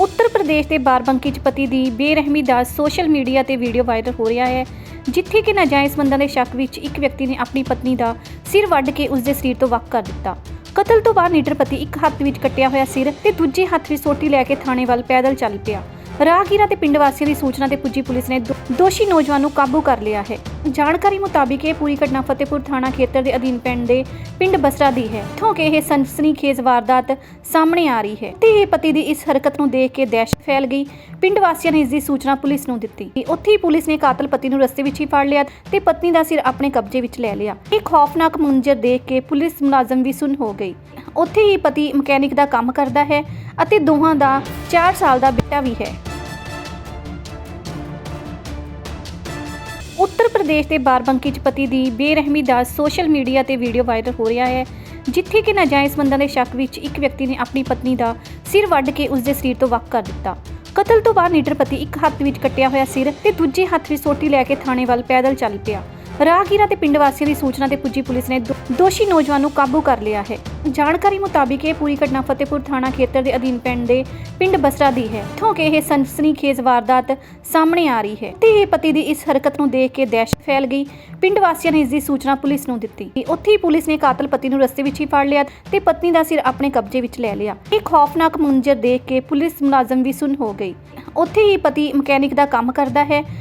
ਉੱਤਰ ਪ੍ਰਦੇਸ਼ ਦੇ ਬਾਰਬੰਕੀ 'ਚ ਪਤੀ ਦੀ ਬੇਰਹਿਮੀ ਦਾ ਸੋਸ਼ਲ ਮੀਡੀਆ ਤੇ ਵੀਡੀਓ ਵਾਇਰਲ ਹੋ ਰਿਹਾ ਹੈ। ਜਿੱਥੇ ਕਿ ਨਾਜਾਇਜ਼ ਬੰਦਾਂ ਦੇ ਸ਼ੱਕ ਵਿੱਚ ਇੱਕ ਵਿਅਕਤੀ ਨੇ ਆਪਣੀ ਪਤਨੀ ਦਾ ਸਿਰ ਵੱਢ ਕੇ ਉਸ ਦੇ ਸਰੀਰ ਤੋਂ ਵੱਖ ਕਰ ਦਿੱਤਾ। ਕਤਲ ਤੋਂ ਬਾਅਦ ਨੀਡਰ ਪਤੀ ਇੱਕ ਹੱਥ ਵਿੱਚ ਕੱਟਿਆ ਹੋਇਆ ਸਿਰ ਤੇ ਦੂਜੇ ਹੱਥ ਵਿੱਚ ਸੋਟੀ ਲੈ ਕੇ ਥਾਣੇ ਵੱਲ ਪੈਦਲ ਚੱਲ ਪਿਆ। ਰਾਹਗੀਰਾਂ ਤੇ ਪਿੰਡ ਵਾਸੀਆਂ ਦੀ ਸੂਚਨਾ ਤੇ ਪੁੱਜੀ ਪੁਲਿਸ ਨੇ ਦੋਸ਼ੀ ਨੌਜਵਾਨ ਨੂੰ ਕਾਬੂ ਕਰ ਲਿਆ ਹੈ। ਜਾਣਕਾਰੀ ਮੁਤਾਬਿਕ ਇਹ ਪੂਰੀ ਘਟਨਾ ਫਤਿਹਪੁਰ ਥਾਣਾ ਖੇਤਰ ਦੇ ਅਧੀਨ ਪੈਂਦੇ ਪਿੰਡ ਬਸਰਾ ਦੀ ਹੈ ਇੱਥੋਂ ਕਿ ਇਹ ਸਨਸਨੀਖੇਜ਼ ਵਾਰਦਾਤ ਸਾਹਮਣੇ ਆ ਰਹੀ ਹੈ। ਤੇ ਇਹ ਪਤੀ ਦੀ ਇਸ ਹਰਕਤ ਨੂੰ ਦੇਖ ਕੇ ਦਹਿਸ਼ਤ ਫੈਲ ਗਈ। ਪਿੰਡ ਵਾਸੀਆਂ ਨੇ ਇਸ ਦੀ ਸੂਚਨਾ ਪੁਲਿਸ ਨੂੰ ਦਿੱਤੀ। ਉੱਥੇ ਹੀ ਪੁਲਿਸ ਨੇ ਕਾਤਲ ਪਤੀ ਨੂੰ ਰਸਤੇ ਵਿੱਚ ਹੀ ਫੜ ਲਿਆ ਤੇ ਪਤਨੀ ਦਾ ਸਿਰ ਆਪਣੇ ਕਬਜ਼ੇ ਵਿੱਚ ਲੈ ਲਿਆ। ਇਹ ਖੌਫਨਾਕ ਮੰਜ਼ਰ ਦੇਖ ਕੇ ਪੁਲਿਸ ਮੁਲਾਜ਼ਮ ਵੀ ਸੁਨ ਹੋ ਗਈ। ਉੱਥੇ ਹੀ ਪਤੀ ਮਕੈਨਿਕ ਦਾ ਕੰਮ ਕਰਦਾ ਹੈ ਅਤੇ ਦੋਹਾਂ ਦਾ 4 ਸਾਲ ਦਾ ਬੇਟਾ ਵੀ ਹੈ। ਉੱਤਰ ਪ੍ਰਦੇਸ਼ ਦੇ ਬਾਰਬੰਕੀ 'ਚ ਪਤੀ ਦੀ ਬੇਰਹਿਮੀ ਦਾ ਸੋਸ਼ਲ ਮੀਡੀਆ ਤੇ ਵੀਡੀਓ ਵਾਇਰਲ ਹੋ ਰਿਹਾ ਹੈ। ਜਿੱਥੇ ਕਿ ਨਾਜਾਇਜ਼ ਸੰਬੰਧਾਂ ਦੇ ਸ਼ੱਕ ਵਿੱਚ ਇੱਕ ਵਿਅਕਤੀ ਨੇ ਆਪਣੀ ਪਤਨੀ ਦਾ ਸਿਰ ਵੱਢ ਕੇ ਉਸ ਦੇ ਸਰੀਰ ਤੋਂ ਵੱਖ ਕਰ ਦਿੱਤਾ। ਕਤਲ ਤੋਂ ਬਾਅਦ ਨੀਟਰ ਪਤੀ ਇੱਕ ਹੱਥ ਵਿੱਚ ਕੱਟਿਆ ਹੋਇਆ ਸਿਰ ਤੇ ਦੂਜੇ ਹੱਥ ਵਿੱਚ ਸੋਟੀ ਲੈ ਕੇ ਥਾਣੇ ਵੱਲ ਪੈਦਲ ਚੱਲ ਪਿਆ। ਰਾਹਗੀਰਾਂ ਤੇ ਪਿੰਡ ਵਾਸੀਆਂ ਦੀ ਸੂਚਨਾ ਤੇ ਪੁੱਜੀ ਪੁਲਿਸ ਨੇ ਦੋ- ਦੋਸ਼ੀ ਨੌਜਵਾਨ ਨੂੰ ਕਾਬੂ ਕਰ ਲਿਆ ਹੈ। ਜਾਣਕਾਰੀ ਮੁਤਾਬਿਕ ਇਹ ਪੂਰੀ ਘਟਨਾ ਫਤਿਹਪੁਰ ਥਾਣਾ ਖੇਤਰ ਦੇ ਅਧੀਨ ਪੈਂਦੇ ਪਿੰਡ ਬਸਰਾ ਦੀ ਹੈ। ਇੱਥੋਂ ਕਿ ਇਹ ਸਨਸਨੀਖੇਜ਼ ਵਾਰਦਾਤ ਸਾਹਮਣੇ ਆ ਰਹੀ ਹੈ ਤੇ ਇਹ ਪਤੀ ਦੀ ਇਸ ਹਰਕਤ ਨੂੰ ਦੇਖ ਕੇ ਦਹਿਸ਼ਤ ਫੈਲ ਗਈ। ਪਿੰਡ ਵਾਸੀਆਂ ਨੇ ਇਸ ਦੀ ਸੂਚਨਾ ਪੁਲਿਸ ਨੂੰ ਦਿੱਤੀ। ਉੱਥੇ ਹੀ ਪੁਲਿਸ ਨੇ ਕਾਤਲ ਪਤੀ ਨੂੰ ਰਸਤੇ ਵਿੱਚ ਹੀ ਫੜ ਲਿਆ ਤੇ ਪਤਨੀ ਦਾ ਸਿਰ ਆਪਣੇ ਕਬਜ਼ੇ ਵਿੱਚ ਲੈ ਲਿਆ। ਇਹ ਖੌਫਨਾਕ ਮੰਜ਼ਰ ਦੇਖ ਕੇ ਪੁਲਿਸ ਮੁਲਾਜ਼ਮ ਵੀ ਸੁੰਨ ਹੋ ਗਈ। ਉੱਥੇ ਹੀ ਪਤੀ ਮਕੈਨਿਕ ਦਾ ਕੰਮ ਕਰਦਾ ਹੈ।